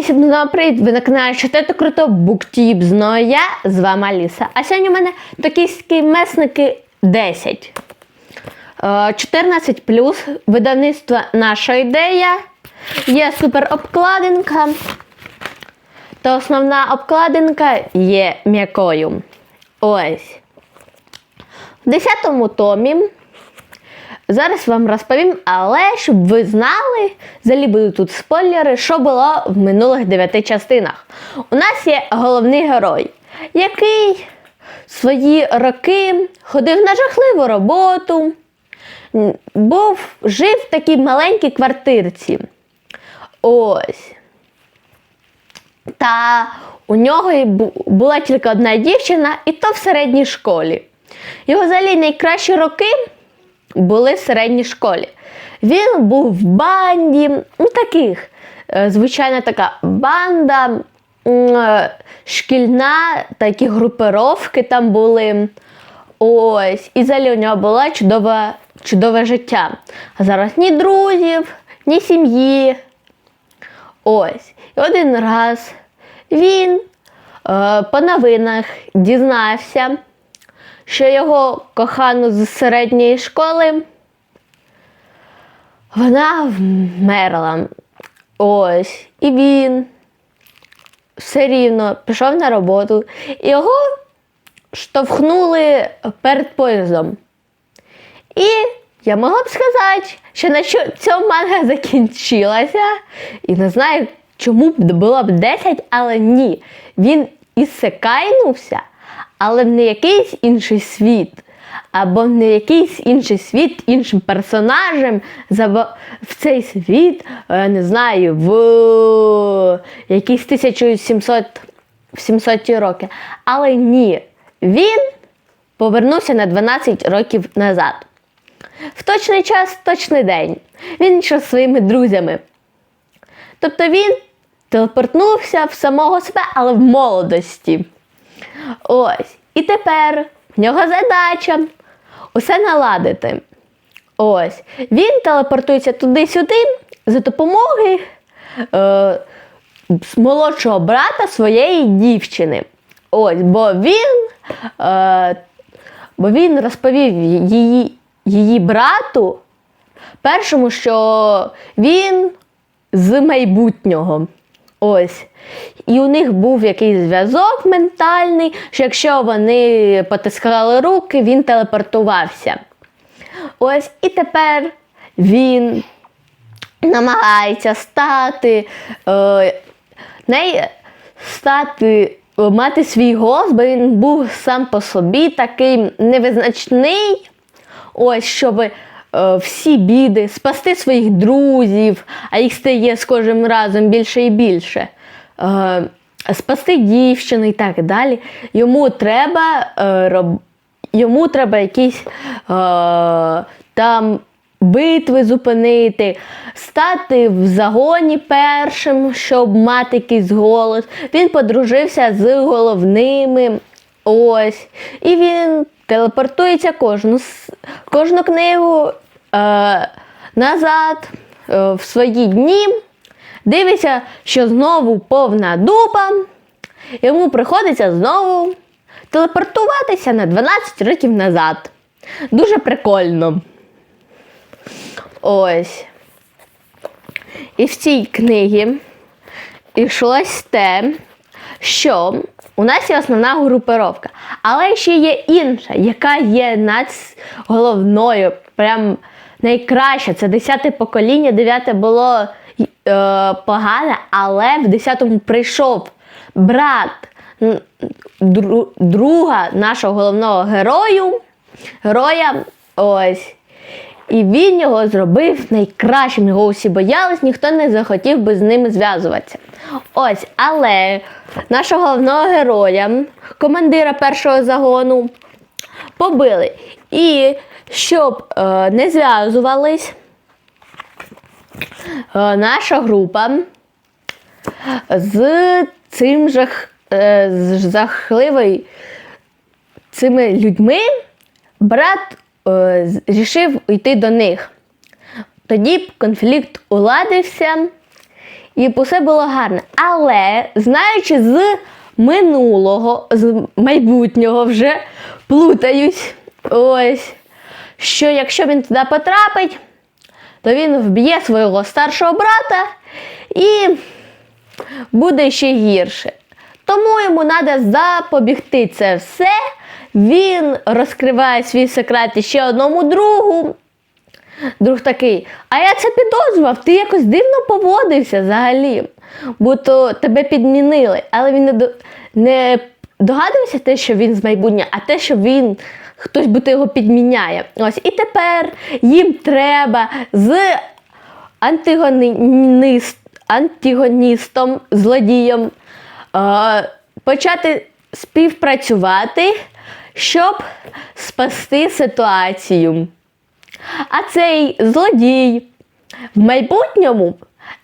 Всім знову привіт! Ви на каналі Читати Круто Буктіп. Знову я з вами Аліса. А сьогодні у мене токійські месники 10. Е, 14 видавництво наша ідея. Є супер обкладинка. Та основна обкладинка є м'якою. Ось. В 10 томі Зараз вам розповім, але щоб ви знали, взагалі будуть тут спойлери, що було в минулих дев'яти частинах. У нас є головний герой, який свої роки ходив на жахливу роботу, був, жив в такій маленькій квартирці. Ось. Та у нього була тільки одна дівчина, і то в середній школі. Його взагалі найкращі роки були в середній школі. Він був в банді, ну таких, е, звичайно, така банда, е, шкільна, такі групировки там були. Ось. І взагалі у нього було чудове, чудове життя. А зараз ні друзів, ні сім'ї. Ось. І один раз він е, по новинах дізнався, що його кохану з середньої школи вона вмерла. Ось. І він все рівно пішов на роботу. І його штовхнули перед поїздом. І я могла б сказати, що на цьому манга закінчилася. І не знаю, чому було б 10, але ні. Він ісекайнувся, але в не якийсь інший світ. Або в не якийсь інший світ іншим персонажем в цей світ, е, не знаю, в якісь 1700 в 700 роки. Але ні, він повернувся на 12 років назад. В точний час, точний день. Він йшов своїми друзями. Тобто він телепортнувся в самого себе, але в молодості. Ось. І тепер в нього задача усе наладити. Ось. Він телепортується туди-сюди за допомогою е, молодшого брата своєї дівчини. Ось, бо він, е, бо він розповів її, її брату першому, що він з майбутнього. Ось. І у них був якийсь зв'язок ментальний, що якщо вони потискали руки, він телепортувався. Ось і тепер він намагається стати, е, не стати, е, мати свій голос, бо він був сам по собі такий невизначний. Ось, щоб всі біди, спасти своїх друзів, а їх стає з кожним разом більше і більше. Е, спасти дівчину і так далі. Йому треба, е, йому треба якісь е, там битви зупинити, стати в загоні першим, щоб мати якийсь голос. Він подружився з головними. Ось. І він телепортується кожну, кожну книгу е, назад е, в свої дні. Дивиться, що знову повна дупа. Йому приходиться знову телепортуватися на 12 років назад. Дуже прикольно. Ось. І в цій книгі йшлось те, що у нас є основна групировка, але ще є інша, яка є над головною, прям найкраща. Це 10 покоління, 9 було е, погане, але в 10-му прийшов брат дру- друга нашого головного герою, героя. Ось. І він його зробив найкращим. Його усі боялись, ніхто не захотів би з ними зв'язуватися. Ось, але нашого головного героя, командира першого загону, побили. І щоб е, не зв'язувались, е, наша група з цим жах, е, жахливий цими людьми брат е, рішив йти до них. Тоді конфлікт уладився, і усе було гарно. Але знаючи з минулого, з майбутнього вже плутаюсь. Ось. Що якщо він туди потрапить, то він вб'є свого старшого брата і буде ще гірше. Тому йому треба запобігти це все. Він розкриває свій секрет ще одному другу. Друг такий, а я це підозрював, ти якось дивно поводився взагалі, бо то тебе підмінили. Але він не, до- не догадувався те, що він з майбутнього, а те, що він хтось будто його підміняє. Ось і тепер їм треба з антигоніст, антигоністом, злодієм е, почати співпрацювати, щоб спасти ситуацію. А цей злодій в майбутньому,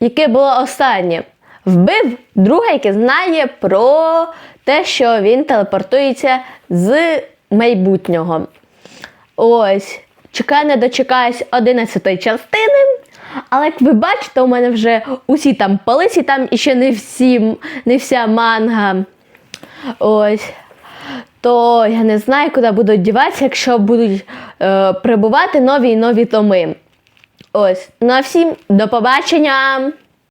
яке було останнє, вбив друга, який знає про те, що він телепортується з майбутнього. Ось, чекаю, не дочекаюсь 11 частини. Але як ви бачите, у мене вже усі там полиці, там іще не всі, не вся манга. Ось. То я не знаю, куди буду діватися, якщо будуть е, прибувати нові і нові томи. Ось. Ну а всім до побачення!